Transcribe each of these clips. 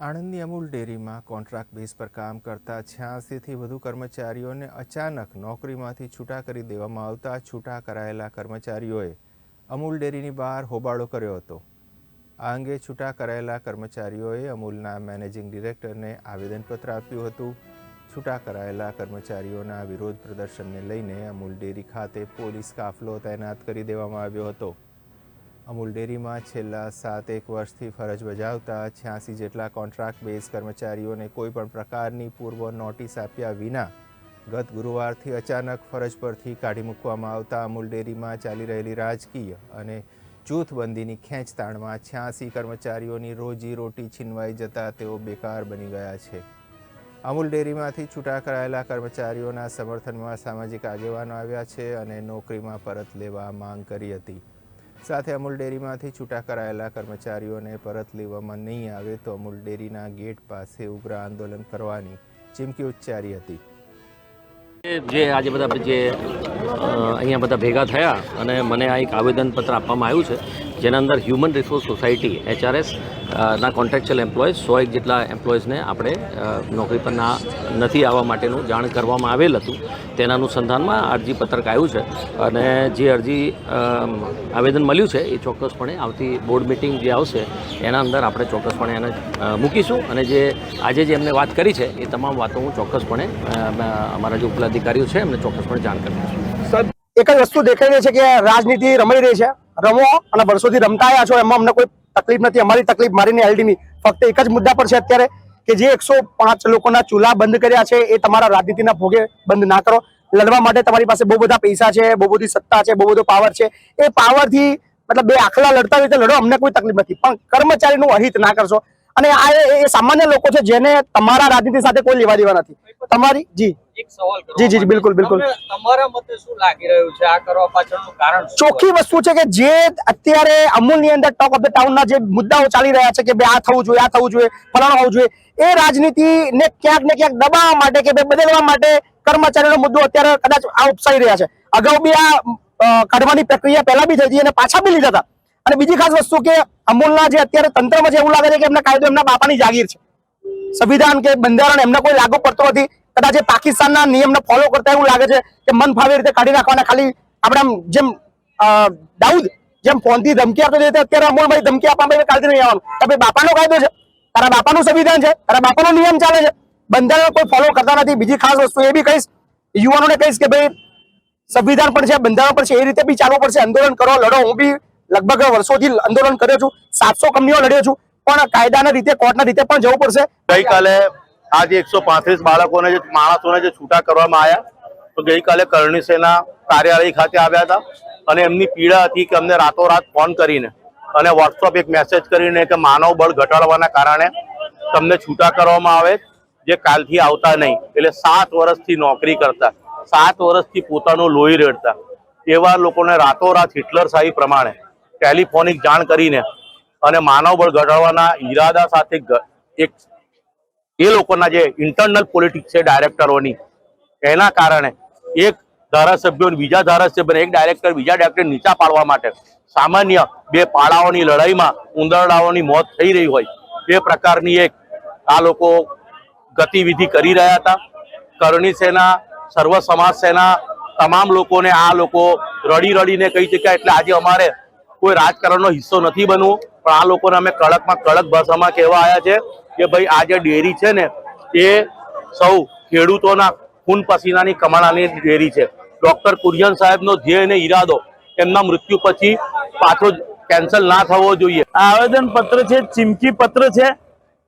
આણંદની અમૂલ ડેરીમાં contract base પર કામ કરતા છ્યાસીથી વધુ કર્મચારીઓને અચાનક નોકરીમાંથી છૂટા કરી દેવામાં આવતા છૂટા કરાયેલા કર્મચારીઓએ અમૂલ ડેરીની બહાર હોબાળો કર્યો હતો. આ અંગે છૂટા કરાયેલા કર્મચારીઓએ અમૂલના મેનેજિંગ ડિરેક્ટરને આવેદનપત્ર આપ્યું હતું. છૂટા કરાયેલા કર્મચારીઓના વિરોધ પ્રદર્શનને લઈને અમૂલ ડેરી ખાતે પોલીસ કાફલો તૈનાત કરી દેવામાં આવ્યો હતો. અમૂલ ડેરીમાં છેલ્લા સાત એક વર્ષથી ફરજ બજાવતા છ્યાસી જેટલા કોન્ટ્રાક્ટ બેઝ કર્મચારીઓને કોઈપણ પ્રકારની પૂર્વ નોટિસ આપ્યા વિના ગત ગુરુવારથી અચાનક ફરજ પરથી કાઢી મૂકવામાં આવતા અમૂલ ડેરીમાં ચાલી રહેલી રાજકીય અને જૂથબંધીની ખેંચતાણમાં છ્યાસી કર્મચારીઓની રોજી રોટી છીનવાઈ જતા તેઓ બેકાર બની ગયા છે. અમૂલ ડેરીમાંથી છૂટા કરાયેલા કર્મચારીઓના સમર્થનમાં સામાજિક આગેવાનો આવ્યા છે અને નોકરીમાં પરત લેવા માંગ કરી હતી. સાથે અમૂલ ડેરીમાંથી છૂટા કરાયેલા કર્મચારીઓને પરત લેવામાં નહીં આવે તો અમૂલ ડેરીના ગેટ પાસે ઉગ્ર આંદોલન કરવાની ચીમકી ઉચ્ચારી હતી. જે આજે બધા જે અહીંયા બધા ભેગા થયા અને મને આ એક આવેદનપત્ર આપવામાં આવ્યું છે જેના અંદર હ્યુમન રિસોર્સ સોસાયટી એચઆરએસ ના કોન્ટ્રાક્ચ્યુઅલ એમ્પ્લોઈઝ સો એક જેટલા એમ્પ્લોઈઝને આપણે નોકરી પર ના નથી આવવા માટેનું જાણ કરવામાં આવેલ હતું. તેના અનુસંધાનમાં અરજી પત્રક આવ્યું છે અને જે અરજી આવેદન મળ્યું છે એ ચોક્કસપણે આવતી બોર્ડ મિટિંગ જે આવશે, એના અંદર આપણે ચોક્કસપણે એને મૂકીશું. અને જે, આજે જે એમને વાત કરી છે એ તમામ વાતો હું ચોક્કસપણે અમારા જે ઉપલા અધિકારીઓ છે એમને ચોક્કસપણે જાણ કરીશ એક જ વસ્તુ દેખાઈ રહી છે કે રાજનીતિ રમાઈ રહી છે. રમો અને વર્ષોથી રમતા આવ્યા છો, એમાં અમને કોઈ તકલીફ નથી. અમારી તકલીફ મારીની એલડીની ફક્ત એક જ મુદ્દા પર છે અત્યારે કે જે એકસો પાંચ લોકોના ચૂલા બંધ કર્યા છે, એ તમારા રાજનીતિના ભોગે બંધ ના કરો. લડવા માટે તમારી પાસે બહુ બધા પૈસા છે, બહુ બધી સત્તા છે, બહુ બધો પાવર છે. એ પાવરથી મતલબ બે આખલા લડતા હોય તો લડો, અમને કોઈ તકલીફ નથી. પણ કર્મચારીનું અહિત ના કરશો. અને આ એ- સામાન્ય લોકો છે જેને તમારા રાજનીતિ સાથે કોઈ લેવા દેવા નથી. તમારી, જી. જી, જી, જી, બિલકુલ, બિલકુલ. તમારા મતે શું લાગી રહ્યું છે? આ કરવા પાછળનું કારણ ચોખ્ખી વસ્તુ છે કે જે અત્યારે અમૂલની અંદર ટોક ઓફ ધ જે મુદ્દાઓ ચાલી રહ્યા છે કે ભાઈ આ થવું જોઈએ આ થવું જોઈએ ફલાણું હોવું જોઈએ એ રાજનીતિને ક્યાંક ને ક્યાંક દબાવવા માટે કે બદલવા માટે કર્મચારીનો મુદ્દો અત્યારે કદાચ આ ઉપસાઈ રહ્યા છે. અગાઉ બી આ કાઢવાની પ્રક્રિયા પહેલા બી થઈ હતી અને પાછા બી લીધા હતા. અને બીજી ખાસ વસ્તુ કે અમૂલના જે અત્યારે તંત્રમાં જે એવું લાગે છે કે એમના કાયદો એમના બાપાની જાગીર છે. સંવિધાન કે બંધારણ એમને કોઈ લાગુ પડતો નથી કદાચ એ પાકિસ્તાનના નિયમને ફોલો કરતા એવું લાગે છે કે મન ફાવે રીતે કાઢી નાખવાના ખાલી આપણે જેમ દાઉદ જેમ ફોનથી ધમકી આપતો હતો અત્યારે અમૂલભાઈ ધમકી આપવા માટે કાઢી નહીં આવવાનું. તો ભાઈ બાપાનો કાયદો છે, તારા બાપાનું સંવિધાન છે, તારા બાપાનો નિયમ ચાલે છે. બંધારણ કોઈ ફોલો કરતા નથી. બીજી ખાસ વસ્તુ એ બી કહીશ, યુવાનોને કહીશ કે ભાઈ, સંવિધાન પણ છે, બંધારણ પણ છે, એ રીતે બી ચાલવું પડશે. આંદોલન કરો, લડો. હું બી લગભગ વર્ષોથી આંદોલન કર્યો છું. સાતસો કંપનીઓ લડ્યો છું. પણ કાયદાના રીતે, કોર્ટના રીતે પણ જવું પડશે. ગઈકાલે આજે એકસો પાંત્રીસ બાળકોને જે માણસોને જે છૂટા કરવામાં આવ્યા, તો ગઈકાલે કરણી સેના કાર્યાલય ખાતે આવ્યા હતા અને એમની પીડા હતી કે અમને રાતોરાત ફોન કરીને અને વોટ્સઅપ એક મેસેજ કરીને કે માનવ બળ ઘટાડવાના કારણે તમને છૂટા કરવામાં આવે, જે કાલથી આવતા નહીં. એટલે સાત વર્ષથી નોકરી કરતા, સાત વર્ષથી પોતાનું લોહી રેડતા. એવા લોકોને રાતોરાત હિટલર શાહી પ્રમાણે ટેલિફોનિક જાણ કરીને અને માનવ બળ ઘટાડવાના ઈરાદા સાથે એક એ લોકોના જે ઇન્ટરનલ પોલિટિક્સ છે ડાયરેક્ટરોની એના કારણે એક ધારાસભ્યો બીજા ધારાસભ્ય એક ડાયરેક્ટર બીજા ડાયરેક્ટર નીચા પાડવા માટે સામાન્ય બે પાડાઓની લડાઈમાં ઉંદરડાઓની મોત થઈ રહી હોય. એ પ્રકારની એક આ લોકો ગતિવિધિ કરી રહ્યા હતા. કરણી સેના, સર્વ સમાજ સેના, તમામ લોકોને આ લોકો રડી રડીને કહી ચૂક્યા એટલે આજે અમારે કોઈ રાજકારણનો હિસ્સો નથી બનવું. પણ આ લોકોને અમે કડકમાં કડક ભાષામાં કહેવા આવ્યા છે. કે ભાઈ આ જે ડેરી છે ને, એ સૌ ખેડૂતોના ખૂન પસીનાની કમાણાની ડેરી છે. ડોક્ટર કુરિયન સાહેબનો ધ્યેય અને ઈરાદો એમના મૃત્યુ પછી પાછો કેન્સલ ના થવો જોઈએ. આ આવેદન પત્ર છે ચીમકી પત્ર છે,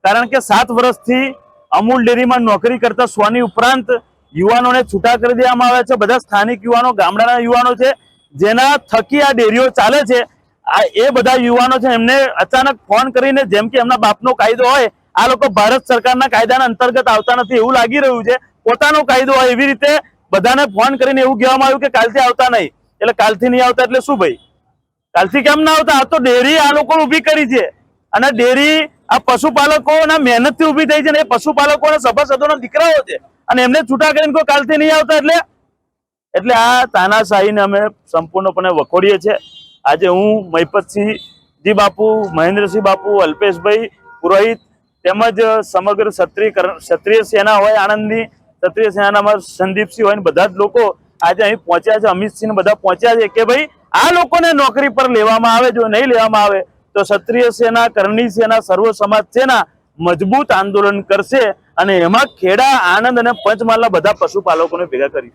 કારણ કે સાત વર્ષથી અમૂલ ડેરીમાં નોકરી કરતા સ્વાની ઉપરાંત યુવાનોને છૂટા કરી દેવામાં આવ્યા છે. બધા સ્થાનિક યુવાનો, ગામડાના યુવાનો છે, જેના થકી આ ડેરીઓ ચાલે છે. આ એ બધા યુવાનો છે, એમને અચાનક ફોન કરીને જેમ કે એમના બાપનો કાયદો હોય આ લોકો ભારત સરકારના કાયદાના અંતર્ગત આવતા નથી એવું લાગી રહ્યું છે. પોતાનો કાયદો હોય એવી રીતે બધાને ફોન કરીને એવું કહેવામાં આવ્યું કે કાલથી આવતા નહીં. એટલે કાલથી નહીં આવતા એટલે શું ભાઈ? કાલથી કેમ ના આવતા? આ તો ડેરી આ લોકો ઊભી કરી છે. અને ડેરી આ પશુપાલકોના મહેનતથી ઊભી થઈ છે ને એ પશુપાલકોના સભાસદોના દીકરાઓ છે. અને એમને છૂટા કરીને કોઈ કાલથી નહીં આવતા એટલે? એટલે આ તાનાશાહીને અમે સંપૂર્ણપણે વખોડીએ છીએ. આજે હું મહિપતસિંહજી બાપુ, મહેન્દ્રસિંહ બાપુ, અલ્પેશભાઈ, પુરોહિત તેમજ સમગ્ર ક્ષત્રિય સેના હોય, આણંદની ક્ષત્રિય સેનામાં સંદીપસિંહ હોય ને બધા જ લોકો આજે અહીં પહોંચ્યા છે. અમિતસિંહ બધા પહોંચ્યા છે કે ભાઈ, આ લોકોને નોકરી પર લેવામાં આવે, જો નહીં લેવામાં આવે, તો ક્ષત્રિય સેના, કરણી સેના, સર્વ સમાજ સેના મજબૂત આંદોલન કરશે અને એમાં ખેડા, આણંદ અને પંચમહાલના બધા પશુપાલકોને ભેગા કરી.